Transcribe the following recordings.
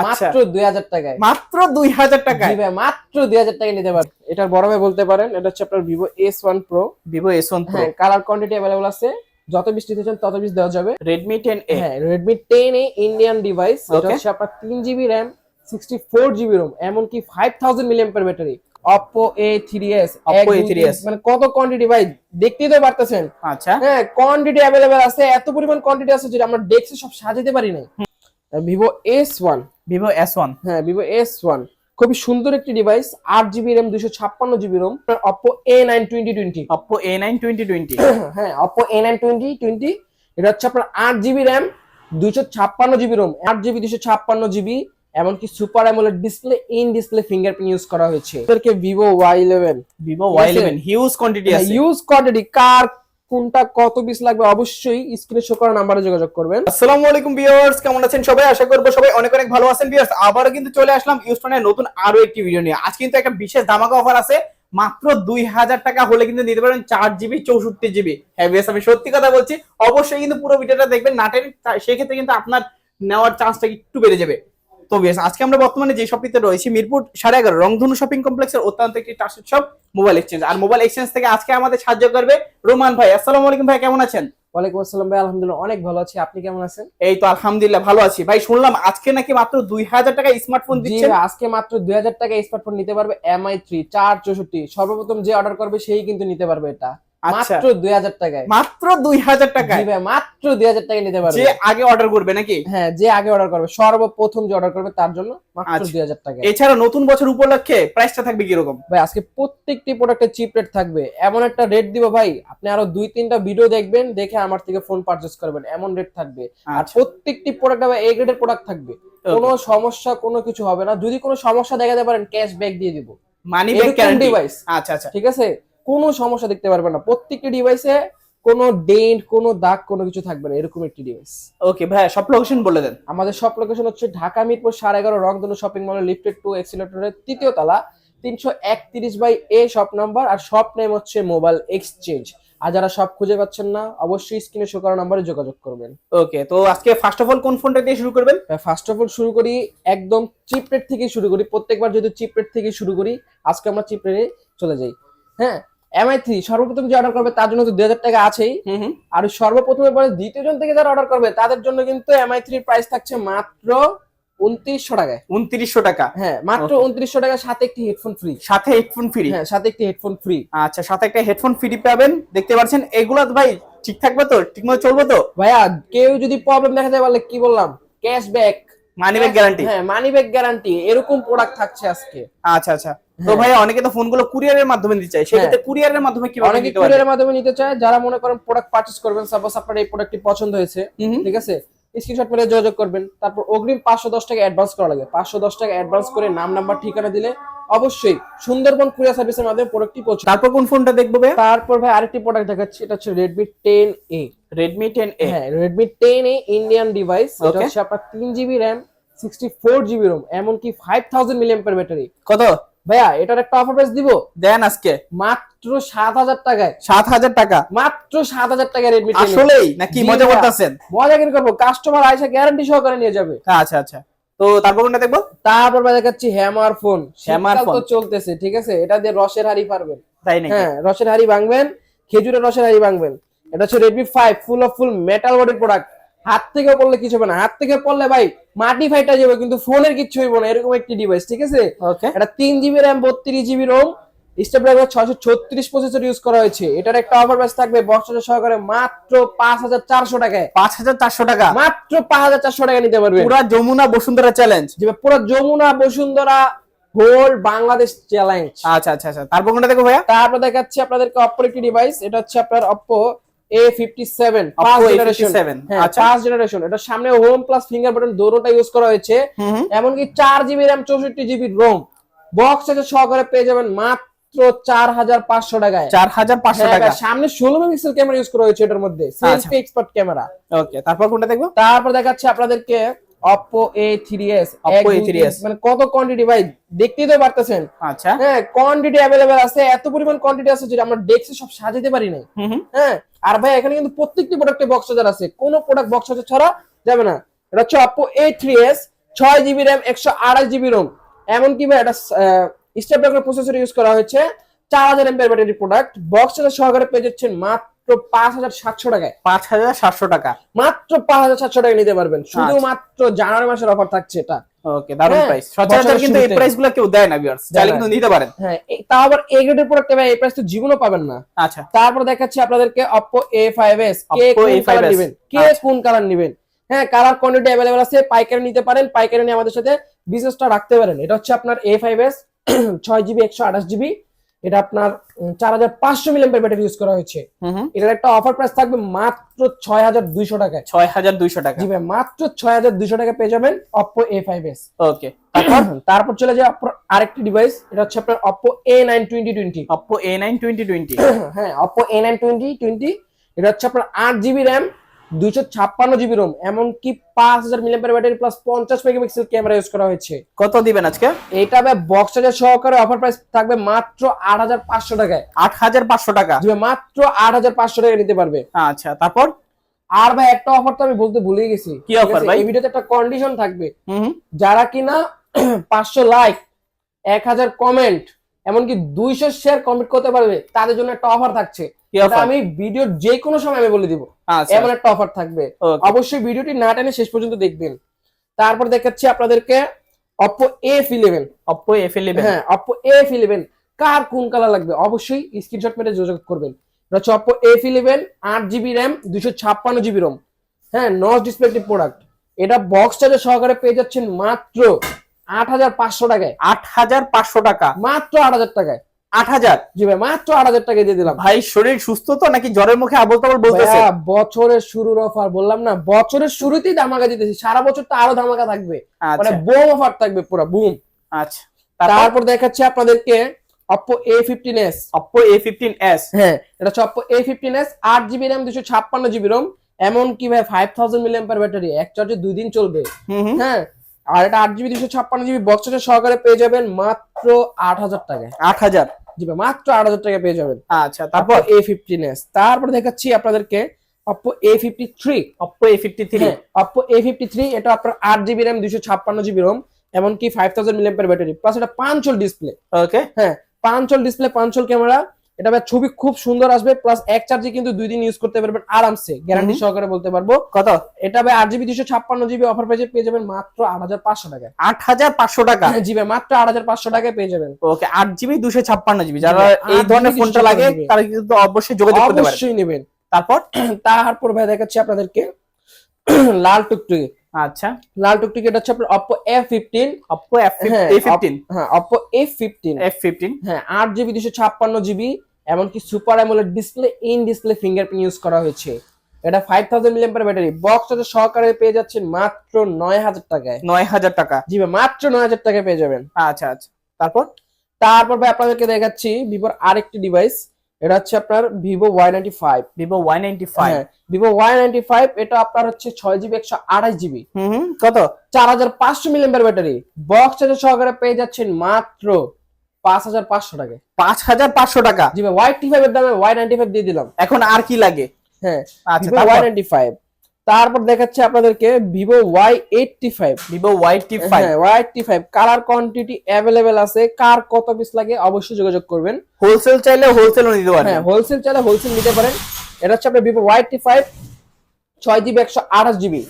আচ্ছা। মাত্র দুই হাজার টাকায়। মাত্র দুই হাজার টাকায়? মাত্র দুই হাজার টাকায় নিতে পারবেন এটার বড় ভাই বলতে পারেন এটা হচ্ছে আপনার Vivo S one pro Vivo S one pro colour quantity available আছে। যত পিস নিতে চান তত পিস দেওয়া যাবে। রেডমি টেন এ হ্যাঁ Redmi ten A Indian device এটা হচ্ছে আপনার তিন GB RAM sixty four GB ROM এমনকি five thousand million battery Oppo A three S Oppo A3s মানে কত কোয়ান্টিটি ভাই দেখতেই তো পারতেছেন। আচ্ছা। হ্যাঁ কোয়ান্টিটি অ্যাভেলেবেল আছে এত পরিমাণ কোয়ান্টিটি আছে যেটা আমরা ডেস্কে সব সাজাতে পারি নাই। Vivo S one Vivo S one হ্যাঁ ভিভো এস ওয়ান খুবই সুন্দর একটি ডিভাইস আট জিবি র্যাম দুশো ছাপ্পান্ন GB ROM Oppo A nine twenty twenty Oppo A nine twenty twenty হ্যাঁ Oppo A nine twenty twenty এটা হচ্ছে আপনার আট জিবি র্যাম দুইশো ছাপ্পান্ন জিবি রোম আট জিবি দুশো ছাপ্পান্ন জিবি এমনকি super AMOLED display in display fingerprint use করা হয়েছে। এদেরকে Vivo Y eleven Vivo Y eleven huge quantity use quantity কার কোনটা কত পিস লাগবে অবশ্যই স্ক্রিনে শো করা নাম্বারে যোগাযোগ করবেন। আসসালামু আলাইকুম ভিউয়ার্স কেমন আছেন সবাই? আশা করব সবাই অনেক অনেক ভালো আছেন ভিউয়ার্স আবারও কিন্তু চলে আসলাম ইউস্টনের নতুন আরও একটি ভিডিও নিয়ে। আজ কিন্তু একটা বিশেষ ধামাকা অফার আছে, মাত্র দুই হাজার টাকা হলে কিন্তু নিতে পারেন চার জিবি চৌষট্টি জিবি হ্যাঁ বেশ আমি সত্যি কথা বলছি, অবশ্যই কিন্তু পুরো ভিডিওটা দেখবেন নাটের তা- সেক্ষেত্রে কিন্তু আপনার নেওয়ার চান্সটা একটু বেড়ে যাবে। তো বেশ আজকে আমরা বর্তমানে যে শপটিতে রয়েছি মিরপুর সাড়ে এগারো রংধনু শপিং কমপ্লেক্সের অত্যন্ত একটি ট্রাস্টেড শপ মোবাইল এক্সচেঞ্জ আর মোবাইল এক্সচেঞ্জ থেকে আজকে আমাদের সাহায্য করবে রোমান ভাই। আসসালামু আলাইকুম ভাই কেমন আছেন? ওয়ালাইকুম আসসালাম ভাই আলহামদুলিল্লাহ অনেক ভালো আছি। আপনি কেমন আছেন? এই তো আলহামদুলিল্লাহ ভালো আছি। ভাই শুনলাম আজকে নাকি মাত্র দুই হাজার টাকা স্মার্টফোন দিচ্ছেন। আজকে মাত্র দুই হাজার টাকা স্মার্টফোন নিতে পারবে এমআই থ্রি চার চৌষট্টি। সর্বপ্রথম যে অর্ডার করবে সেই কিন্তু নিতে পারবে এটা। মাত্র দুই হাজার টাকায়। মাত্র দুই হাজার টাকায়? মাত্র দুই হাজার টাকায় নিতে পারবে। যে আগে অর্ডার করবে নাকি? হ্যাঁ যে আগে অর্ডার করবে সর্বপ্রথম যে অর্ডার করবে তার জন্য মাত্র আচ্ছা। দুই হাজার টাকা এছাড়া নতুন বছর উপলক্ষে প্রাইসটা থাকবে কীরকম? ভাই আজকে প্রত্যেকটি প্রোডাক্টের চিপ রেট থাকবে। এমন একটা রেট দিব ভাই আপনি আরও দুই তিনটা ভিডিও দেখবেন দেখে আমার থেকে ফোন পারচেস করবেন। এমন রেট থাকবে। আর আচ্ছা। প্রত্যেকটি প্রোডাক্ট ভাই এ গ্রেডের প্রোডাক্ট থাকবে। কোনো সমস্যা কোনো কিছু হবে না। যদি কোনো সমস্যা দেখাতে পারেন ক্যাশ ব্যাক দিয়ে দিব। মানি ব্যাক ডিভাইস আচ্ছা আচ্ছা। ঠিক আছে? কোনো সমস্যা দেখতে পারবেন না। প্রত্যেকটি ডিভাইসে কোনো ডেন্ট কোনো দাগ কোনো কিছু থাকবে না। এরকম একটি ডিভাইস ওকে ভাই সব লোকেশন বলে দেন। আমাদের সব লোকেশন হচ্ছে ঢাকা মিরপুর সাড়ে এগারো রংধনু শপিং মলের লিফটেড টু এক্সিলেটরের তৃতীয় তলা তিনশো একত্রিশ বাই এ শপ নাম্বার আর শপ নেম হচ্ছে মোবাইল এক্সচেঞ্জ আর যারা সব খুঁজে পাচ্ছেন না অবশ্যই স্ক্রিনে শো করা নাম্বারে যোগাযোগ করবেন। ওকে তো আজকে ফার্স্ট অফ অল কোন ফোনটা দিয়ে শুরু করবেন? ফার্স্ট অফ অল শুরু করি একদম চিপ রেট থেকে শুরু করি। প্রত্যেকবার যেহেতু চিপ রেট থেকে শুরু করি আজকে আমরা চিপ রেটে চলে যাই। হ্যাঁ? এমআই থ্রি সর্বপ্রথম যে অর্ডার করবে তার জন্য তো দুই হাজার টাকা আছেই। আর সর্বপ্রথমে পরে দ্বিতীয় জন থেকে যারা অর্ডার করবে তাদের জন্য কিন্তু এমআই থ্রির প্রাইস থাকছে মাত্র উনত্রিশশো টাকায়। উনত্রিশশো টাকা? হ্যাঁ মাত্র উনত্রিশশো টাকার সাথে একটি হেডফোন ফ্রি সাথে হেডফোন ফ্রি হ্যাঁ সাথে একটি হেডফোন ফ্রি আচ্ছা সাথে একটা হেডফোন ফ্রি পাবেন। দেখতে পাচ্ছেন এগুলো ভাই ঠিক থাকবে তো? ঠিকমতো চলবে তো? ভাইয়া কেউ যদি প্রবলেম দেখা যায় পারলে কি বললাম? ক্যাশব্যাক মানি ব্যাগ গ্যারান্টি হ্যাঁ মানি ব্যাগ গ্যারান্টি এরকম প্রোডাক্ট থাকছে আজকে। আচ্ছা আচ্ছা। তো হ্যাঁ। ভাই অনেকে তো ফোনগুলো কুরিয়ারের মাধ্যমে দিতে চায় সেক্ষেত্রে কুরিয়ারের মাধ্যমে কি অনেকে কুরিয়ারের মাধ্যমে নিতে চায় যারা মনে করেন প্রোডাক্ট পারচেজ করবেন সাপোজ আপনার এই প্রোডাক্টটি পছন্দ হয়েছে। ঠিক আছে? স্ক্রিনশট মেরে যোগাযোগ করবেন। তারপর অগ্রিম পাঁচশো দশ টাকা অ্যাডভান্স করা লাগে। পাঁচশো দশ টাকা অ্যাডভান্স করে নাম নাম্বার ঠিকানা দিলে অবশ্যই সুন্দরবন কুরিয়ার সার্ভিসের মাধ্যমে প্রোডাক্টটি পৌঁছে তারপর কোন ফোনটা দেখব তারপর ভাই আরেকটি প্রোডাক্ট দেখাচ্ছি এটা হচ্ছে Redmi ten A Redmi ten A হ্যাঁ Redmi ten A Indian device এটা হচ্ছে আপনার তিন GB RAM sixty four GB ROM এমনকি five thousand million per battery কত? ভাইয়া এটার একটা অফার প্রাইস দিব? দেন আজকে। মাত্র সাত হাজার টাকায়। সাত হাজার টাকা? মাত্র সাত হাজার টাকা রেডমি টেন আসলেই? নাকি মজা করতেছেন? মজা কিনে করব। কাস্টমার আইসা গ্যারান্টি সহকারে নিয়ে যাবে। আচ্ছা আচ্ছা। তো তারপর কোনটা দেখব? তারপর ভাই দেখাচ্ছি হ্যামার ফোন Hammer ফোন তো চলতেছে ঠিক আছে? এটা দিয়ে রসের হাড়ি পারবেন। তাই নাকি? হ্যাঁ রসের হাড়ি ভাঙবেন খেজুরের রসের হাড়ি ভাঙবেন। এটা হচ্ছে Redmi five full of full metal বডির প্রোডাক্ট হাত থেকে পড়লে কিছু হবে না। হাত থেকে পড়লে ভাই মাটি ফাইটা যাবে কিন্তু ফোনের কিচ্ছু হইব না এরকম একটি ডিভাইস ঠিক আছে? এটা তিন জিবি র্যাম বত্রিশ জিবি রোম স্টেপড্রাইভার ছয়শো ছত্রিশ প্রসেসর ইউজ করা হয়েছে। এটার একটা অফার প্রাইস থাকবে বক্স সহকারে মাত্র পাঁচ হাজার চারশো টাকায়। পাঁচ হাজার চারশো টাকা? মাত্র পাঁচ হাজার চারশো টাকা নিতে পারবে। পুরা যমুনা বসুন্ধরা চ্যালেঞ্জ পুরো যমুনা বসুন্ধরা হোল বাংলাদেশ চ্যালেঞ্জ আচ্ছা আচ্ছা আচ্ছা। তারপর কোনটা দেখব ভাইয়া? তারপর দেখাচ্ছি আপনাদেরকে অপর একটি ডিভাইস এটা হচ্ছে আপনার Oppo A fifty seven generation A57। Generation এটা সামনে হোম প্লাস ফিঙ্গার বাটন দুটোটা ইউজ করা হয়েছে। এমনকি চার জিবি র্যাম চৌষট্টি জিবি রোম বক্স আছে সহকারে পেয়ে যাবেন মাত্র চার হাজার পাঁচশো টাকায়। চার হাজার পাঁচশো হ্যাঁ, টাকা। সামনে ষোলো মেগাপিক্সেল ক্যামেরা ইউজ করা হয়েছে এটার মধ্যে। সেলফি এক্সপার্ট ক্যামেরা ওকে তারপর কোনটা দেখব? তারপর দেখাচ্ছে আপনাদেরকে Oppo A3s Oppo এক, দুই, A3s তিন, মানে কত কোয়ান্টিটি ভাই দেখতেই তো পারতেছেন। আচ্ছা। হ্যাঁ কোয়ান্টিটি আছে এত পরিমাণ কোয়ান্টিটি আছে যেটা আমরা ডেস্কে সব সাজাতে পারি হ্যাঁ আর ভাই এখানে কিন্তু প্রত্যেকটি প্রোডাক্টে বক্স চার্জার আছে। কোনো প্রোডাক্ট বক্স চার্জার ছাড়া যাবে না। এটা হচ্ছে Oppo A3s ছয় জিবি র্যাম একশো আড়াই জিবি রোম এমনকি ভাই একটা স্ন্যাপড্রাগন প্রসেসর ইউজ করা হয়েছে। চার হাজার এমপের ব্যাটারি প্রোডাক্ট বক্স সহকারে পেয়ে যাচ্ছেন মাত্র পাঁচ হাজার সাতশো টাকায় পাঁচ হাজার সাতশো টাকা মাত্র পাঁচ হাজার সাতশো টাকা নিতে পারবেন শুধুমাত্র জানুয়ারি মাসের অফার থাকছে এটা ওকে দারুণ হ্যাঁ, প্রাইস সচরাচর বছরের কিন্তু এই শুরুতে। প্রাইস গুলো কেউ দেয় না ভিউয়ার্স চাইলে না। কিন্তু নিতে পারেন হ্যাঁ এ- তাও আবার এ গ্রেডের প্রোডাক্ট ভাই এই প্রাইস তো জীবনও পাবেন না আচ্ছা তারপর দেখাচ্ছি আপনাদেরকে Oppo A5s কে Oppo কোন A5s কালার নেবেন কে আচ্ছা। কোন কালার নেবেন হ্যাঁ কালার কোয়ান্টিটি अवेलेबल আছে পাইকারি নিতে পারেন পাইকারি নিয়ে আমাদের সাথে বিজনেসটা রাখতে পারেন এটা হচ্ছে আপনার A5s 6GB 128GB এটা আপনার চার হাজার পাঁচশো মিলিয়ন ব্যাটারি ইউজ করা হয়েছে। এটার একটা অফার প্রাইস থাকবে মাত্র ছয় হাজার দুইশো টাকায়। ছয় হাজার দুইশো টাকা। জি ভাই মাত্র ছয় হাজার দুইশো টাকা পেয়ে যাবেন অপো এ ফাইভ A5s ওকে তারপর চলে যায় Oppo আরেকটি ডিভাইস এটা হচ্ছে আপনার Oppo A9 2020 Oppo A nine twenty twenty হ্যাঁ Oppo A nine twenty twenty এটা হচ্ছে আপনার আট জিবি র্যাম দুইশো ছাপ্পান্ন জিবি রোম এমনকি পাঁচ হাজার মিলিয়ন ব্যাটারি প্লাস পঞ্চাশ মেগাপিক্সেল ক্যামেরা ইউজ করা হয়েছে। কত দিবেন আজকে? এটা ভাই বক্স চার্জার সহকারে অফার প্রাইস থাকবে মাত্র আট হাজার পাঁচশো টাকায়। আট হাজার পাঁচশো টাকা? মাত্র আট হাজার পাঁচশো টাকা নিতে পারবে। আচ্ছা তারপর? আর ভাই একটা অফার তো আমি বলতে ভুলে গেছি। কি আছে? ভাই? এই ভিডিওতে একটা কন্ডিশন থাকবে। যারা কিনা পাঁচশো লাইক এক হাজার কমেন্ট এমনকি দুইশো শেয়ার কমেন্ট করতে পারবে তাদের জন্য একটা অফার থাকছে। অফার আমি ভিডিওর যে কোনো সময় আমি বলে দিব। আচ্ছা। এমন একটা অফার থাকবে। অবশ্যই ভিডিওটি না টেনে শেষ পর্যন্ত দেখবেন। তারপর দেখাচ্ছি আপনাদেরকে Oppo A11 Oppo F eleven হ্যাঁ Oppo A11 কার কোন কালার লাগবে? অবশ্যই স্ক্রিনশট মেরে যোগাযোগ করবেন। এটা হচ্ছে Oppo A11 আট জিবি র্যাম দুশো ছাপ্পান্ন জিবি রোম হ্যাঁ নস ডিসপ্লে একটি প্রোডাক্ট এটা বক্স চার্জের সহকারে পেয়ে যাচ্ছেন মাত্র আট হাজার পাঁচশো টাকায়। আট হাজার পাঁচশো টাকা। মাত্র আট হাজার টাকায়। আট হাজার। জি ভাই মাত্র আট হাজার টাকায় দিয়ে দিলাম। ভাই শরীর সুস্থ তো? নাকি জ্বরের মুখে আবল তাবল বলতেছে বছরের শুরুর অফার বললাম না বছরের শুরুতেই ধামাকা দিতেছি। সারা বছর তো আরও ধামাকা থাকবে। মানে আচ্ছা বুম অফার থাকবে পুরো বুম আচ্ছা। তারপর? দেখাচ্ছি আপনাদেরকে Oppo A15s Oppo A fifteen S হ্যাঁ এটা হচ্ছে Oppo A15s আট জিবি র্যাম দুশো ছাপ্পান্ন জিবি রোম এমন কি ভাই five thousand million per battery এক চার্জে দুই দিন চলবে। হ্যাঁ আর এটা আট জিবি দুশো ছাপ্পান্ন জিবি বক্স সহকারে পেয়ে যাবেন মাত্র আট হাজার টাকায়। আট হাজার? জি ভাই মাত্র আট হাজার টাকায় পেয়ে যাবেন। আচ্ছা তারপর? এ ফিফটিন এস তারপর দেখাচ্ছি আপনাদেরকে Oppo A fifty three Oppo A fifty three Oppo A fifty three এটা আপনার আট জিবি র্যাম দুশো ছাপ্পান্ন জিবি রোম এমনকি five thousand million battery plus এটা পাঁচল ডিসপ্লে ওকে হ্যাঁ পাঁচল ডিসপ্লে পাঁচল ক্যামেরা এটা ভাই ছবি খুব সুন্দর আসবে প্লাস এক চার্জে কিন্তু দুই দিন ইউজ করতে পারবেন আরামসে গ্যারান্টি সহকারে বলতে পারব। কত? এটা ভাই আট জিবি দুশো ছাপ্পান্ন জিবি অফার পেয়ে পেয়ে যাবেন মাত্র আট হাজার পাঁচশো টাকায়। আট হাজার পাঁচশো টাকা? জি ভাই মাত্র আট হাজার পাঁচশো টাকায় পেয়ে যাবেন। ওকে আট জিবি দুশো ছাপ্পান্ন জিবি যারা এই ধরনের ফোনটা লাগে তারা কিন্তু অবশ্যই যোগাযোগ করতে অবশ্যই নেবেন। তারপর? তারপর ভাই দেখাচ্ছি আপনাদেরকে। লাল টুকটুকি। আচ্ছা। লাল টুকটুকি এটা হচ্ছে আপনার Oppo F fifteen Oppo F হ্যাঁ, এ ফিফটিন হ্যাঁ Oppo F fifteen F fifteen হ্যাঁ আট জিবি দুশো ছাপ্পান্ন জিবি এমনকি super AMOLED display in display fingerprint use করা হয়েছে। এটা five thousand million battery box charger সহকারে পেয়ে যাচ্ছেন মাত্র নয় হাজার টাকায়। নয় হাজার টাকা। জি ভাই মাত্র নয় হাজার টাকায় পেয়ে যাবেন। আচ্ছা আচ্ছা। তারপর? তারপর ভাই আপনাদেরকে দেখাচ্ছি ভিভোর আরেকটি ডিভাইস এটা হচ্ছে আপনার Vivo Y ninety five Vivo Y ninety five Vivo Y ninety five এটা আপনার হচ্ছে ছয় জিবি একশো আঠাশ জিবি। কত? চার হাজার পাঁচশো মিলিয়ন ব্যাটারি। বক্স চার্জার সহকারে পেয়ে যাচ্ছেন মাত্র পাঁচ হাজার পাঁচশো টাকায়। পাঁচ হাজার পাঁচশো টাকা? জি ভাই ওয়াই টি ফাইভ এর দামে ওয়াই নাইনটি ফাইভ দিয়ে দিলাম। এখন আর কি লাগে? হ্যাঁ আচ্ছা ওয়াই নাইনটি ফাইভ তারপর দেখাচ্ছে আপনাদেরকে Vivo Y eighty five Vivo Y T five Y eighty five colour quantity available আছে। কার কত পিস লাগে অবশ্যই যোগাযোগ করবেন। হোলসেল চাইলে হোলসেলও নিতে পারেন হ্যাঁ হোলসেল চাইলে হোলসেল নিতে পারেন। এটা হচ্ছে আপনার ভিভো ওয়াই এইটটি ফাইভ ছয় জিবি একশো আঠাশ জিবি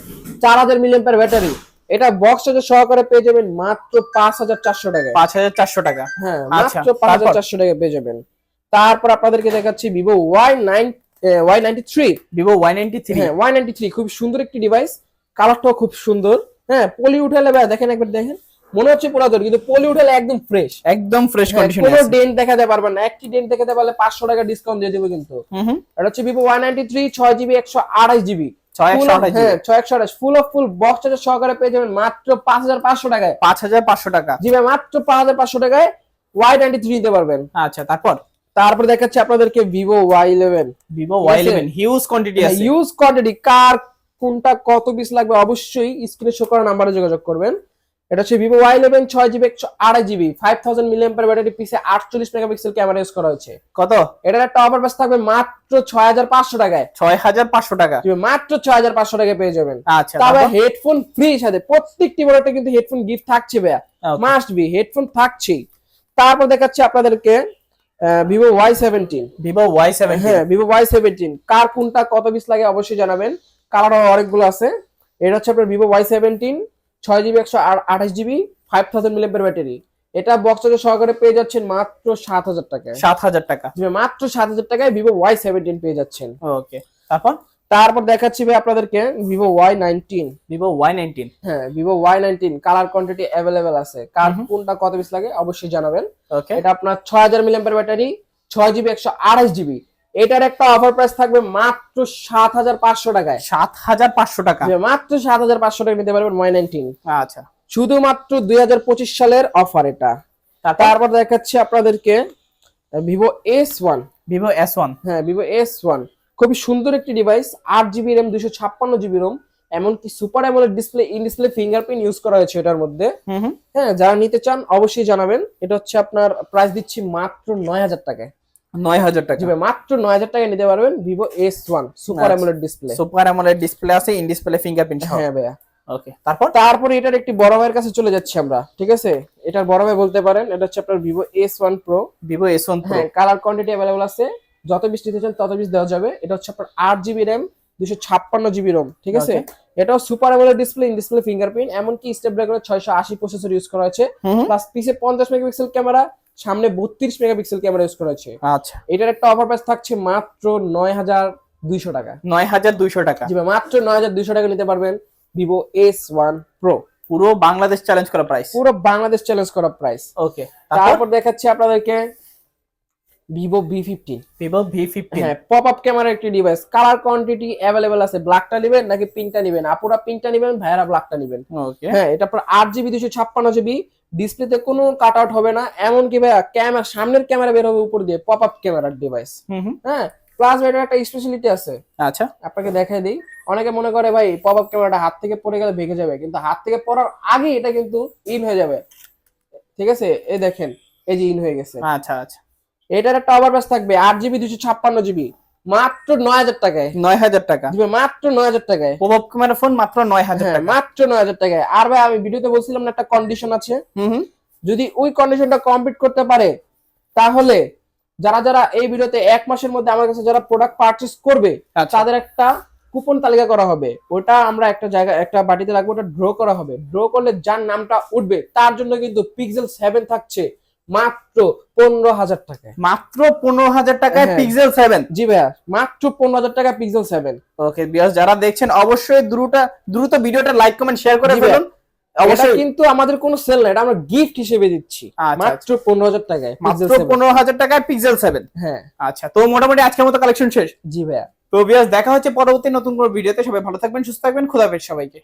চার হাজার মিলিয়ন পার ব্যাটারি এটা বক্স চার্জার সহকারে পেয়ে যাবেন মাত্র পাঁচ হাজার চারশো টাকা পাঁচ হাজার চারশো টাকা। হ্যাঁ আচ্ছা, মাত্র পাঁচ হাজার চারশো টাকা পেয়ে যাবেন। তারপর আপনাদেরকে দেখাচ্ছি Vivo Y nine Y ninety three Vivo Y ninety three হ্যাঁ ওয়াই নাইনটি থ্রি খুব সুন্দর একটি ডিভাইস কালারটাও খুব সুন্দর। হ্যাঁ পলি উঠালে ভাই দেখেন একবার দেখেন। মনে হচ্ছে পুরাতন কিন্তু পলি উঠালে একদম ফ্রেশ একদম ফ্রেশ কন্ডিশন কোনো ডেন্ট দেখাতে পারবেন না। একটি ডেন্ট দেখাতে পারলে পাঁচশো টাকা ডিসকাউন্ট দিয়ে দেবো কিন্তু। এটা হচ্ছে ভিভো ওয়াই নাইনটি থ্রি ছয় জিবি একশো আড়াই জিবি ছয় একশো হ্যাঁ ছয় একশো full of full box charger সহকারে পেয়ে যাবেন মাত্র পাঁচ হাজার পাঁচশো টাকায়। পাঁচ হাজার পাঁচশো টাকা। জি ভাই মাত্র পাঁচ হাজার পাঁচশো টাকায় ওয়াই নাইনটি থ্রি নিতে পারবেন। আচ্ছা তারপর? তারপর দেখাচ্ছি আপনাদেরকে Vivo Y eleven Vivo Y eleven huge quantity আছে। ইউজ কোয়ান্টিটি কার কোনটা কত পিস লাগবে অবশ্যই স্ক্রিনে শো করা নাম্বারে যোগাযোগ করবেন। এটা হচ্ছে ভিভো ওয়াই ইলেভেন ছয় জিবি একশো আড়াই GB five thousand million per battery পিসে আটচল্লিশ মেগাপিক্সেল ক্যামেরা ইউজ করা হয়েছে। কত? এটার একটা অফার প্রাইস থাকবে মাত্র ছয় হাজার পাঁচশো টাকায়। ছয় হাজার পাঁচশো টাকা। তুমি মাত্র ছয় হাজার পাঁচশো টাকায় পেয়ে যাবেন। আচ্ছা তবে তারপর? হেডফোন ফ্রি সাথে প্রত্যেকটি প্রোডাক্টে কিন্তু হেডফোন গিফট থাকছে ভাইয়া। মাস্ট বি হেডফোন থাকছেই। তারপর দেখাচ্ছি আপনাদেরকে Vivo Y seventeen Vivo Y seven হ্যাঁ ভিভো ওয়াই সেভেন্টিন কার কোনটা কত পিস লাগে অবশ্যই জানাবেন। কালার অনেকগুলো আছে। এটা হচ্ছে আপনার ভিভো ওয়াই সেভেন্টিন ছয় জিবি একশো আঠাশ GB five thousand million battery এটা বক্স সহকারে পেয়ে যাচ্ছেন মাত্র সাত হাজার টাকায়। সাত হাজার টাকা। মাত্র সাত হাজার টাকায় ভিভো ওয়াই সেভেন্টিন পেয়ে যাচ্ছেন। ওকে তারপর? তারপর দেখাচ্ছি ভাই আপনাদেরকে Vivo Y nineteen Vivo Y nineteen হ্যাঁ Vivo Y nineteen colour quantity available আছে। কার কোনটা কত পিস লাগে অবশ্যই জানাবেন। ওকে এটা আপনার ছয় হাজার মিলিয়ন ব্যাটারি ছয় জিবি একশো আঠাশ জিবি এটার একটা অফার প্রাইস থাকবে মাত্র সাত হাজার পাঁচশো টাকায়। সাত হাজার পাঁচশো টাকা? মাত্র সাত হাজার পাঁচশো টাকা নিতে পারবেন ওয়াই নাইনটিন আচ্ছা। শুধুমাত্র দুই হাজার পঁচিশ সালের অফার এটা। তারপর? তারপর দেখাচ্ছি আপনাদেরকে Vivo S one Vivo S one হ্যাঁ ভিভো এস ওয়ান খুবই সুন্দর একটি ডিভাইস আট জিবি র্যাম দুশো ছাপ্পান্ন জিবি রোম এমনকি super AMOLED display in display fingerprint use করা হয়েছে এটার মধ্যে। হ্যাঁ যারা নিতে চান অবশ্যই জানাবেন। এটা হচ্ছে আপনার প্রাইস দিচ্ছি মাত্র নয় হাজার টাকায়। নয় হাজার টাকা। মাত্র নয় হাজার টাকায় নিতে পারবেন Vivo S one super. AMOLED display super AMOLED display আছে ইন ডিসপ্লে ফিঙ্গারপ্রিন্ট হ্যাঁ ভাইয়া। ওকে তারপর? তারপরে এটার একটি বড় ভাইয়ের কাছে চলে যাচ্ছি আমরা ঠিক আছে? এটার বড় ভাই বলতে পারেন এটা হচ্ছে আপনার Vivo S one pro Vivo S one colour quantity available আছে। যত পিস নিতে চান তত পিস দেওয়া যাবে। এটা হচ্ছে আপনার আট জিবি র্যাম দুশো ছাপ্পান্ন জিবি রোম ঠিক আছে? এটাও super AMOLED display in display fingerprint এমনকি স্টেপ ব্রেকার ছয়শো আশি প্রসেসর ইউজ করা হয়েছে। প্লাস পিছে পঞ্চাশ মেগাপিক্সেল ক্যামেরা সামনে বত্রিশ মেগাপিক্সেল ক্যামেরা ইউজ করা হয়েছে। আচ্ছা। এটার একটা অফার প্রাইস থাকছে মাত্র নয় হাজার দুইশো টাকা। নয় হাজার দুইশো টাকা। জি মাত্র নয় হাজার দুইশো টাকা নিতে পারবেন ভিভো এস ওয়ান প্রো পুরো বাংলাদেশ চ্যালেঞ্জ করা প্রাইস পুরো বাংলাদেশ চ্যালেঞ্জ করা প্রাইস ওকে তারপর দেখাচ্ছি আপনাদেরকে Vivo V fifteen Vivo V fifteen হ্যাঁ পপ আপ ক্যামেরা একটি ডিভাইস কালার কোয়ান্টিটি অ্যাভেলেবেল আছে। ব্ল্যাকটা নেবেন নাকি পিঙ্কটা নেবেন? আপুরা পিঙ্কটা নেবেন ভাইয়ারা ব্ল্যাকটা নেবেন। ওকে হ্যাঁ এটা আপনার আট জিবি দুশো ছাপ্পান্ন জিবি ডিসপ্লেতে কোনো কাট আউট হবে না। এমনকি ভাইয়া ক্যামেরা সামনের ক্যামেরা বের হবে উপর দিয়ে পপ আপ ক্যামেরার ডিভাইস হ্যাঁ প্লাস এটার একটা স্পেশালিটি আছে। আচ্ছা। আপনাকে দেখাই দিই। অনেকে মনে করে ভাই পপ আপ ক্যামেরাটা হাত থেকে পড়ে গেলে ভেঙে যাবে। কিন্তু হাত থেকে পড়ার আগে এটা কিন্তু ইন হয়ে যাবে। ঠিক আছে? এই দেখেন এই যে ইন হয়ে গেছে। আচ্ছা আচ্ছা। এটার একটা ওভার প্রাইস থাকবে আট জিবি দুশো ছাপ্পান্ন জিবি মাত্র নয় হাজার টাকায়। নয় হাজার টাকা। মাত্র নয় হাজার টাকায়। ক্যামেরা ফোন মাত্র নয় হাজার হ্যাঁ টাকা। মাত্র নয় হাজার টাকায়। আর ভাই আমি ভিডিওতে বলছিলাম না একটা কন্ডিশন আছে? যদি ওই কন্ডিশনটা কমপ্লিট করতে পারে তাহলে যারা যারা এই ভিডিওতে এক মাসের মধ্যে আমার কাছে যারা প্রোডাক্ট পারচেস করবে আচ্ছা। তাদের একটা কুপন তালিকা করা হবে। ওটা আমরা একটা জায়গা একটা বাটিতে রাখব ওটা ড্র করা হবে। ড্র করলে যার নামটা উঠবে তার জন্য কিন্তু পিক্সেল সেভেন থাকছে। মাত্র পনেরো হাজার টাকায়। মাত্র পনেরো হাজার টাকায় হ্যাঁ। পিক্সেল সেভেন জি ভাইয়া মাত্র পনেরো হাজার টাকা পিক্সেল সেভেন ওকে বিয়াস যারা দেখছেন অবশ্যই দ্রুত দ্রুত ভিডিওটা লাইক কমেন্ট শেয়ার করে ফেলুন। অবশ্যই কিন্তু আমাদের কোনো সেল না এটা আমরা গিফট হিসেবে দিচ্ছি। আচ্ছা, মাত্র পনেরো হাজার টাকায় মাত্র পনেরো হাজার টাকায় পিক্সেল সেভেন হ্যাঁ। আচ্ছা তো মোটামুটি আজকের মতো কালেকশন শেষ। জি ভাইয়া। তো বিয়াস দেখা হচ্ছে পরবর্তী নতুন কোনো ভিডিওতে সবাই ভালো থাকবেন সুস্থ থাকবেন খুদাফেজ সবাইকে।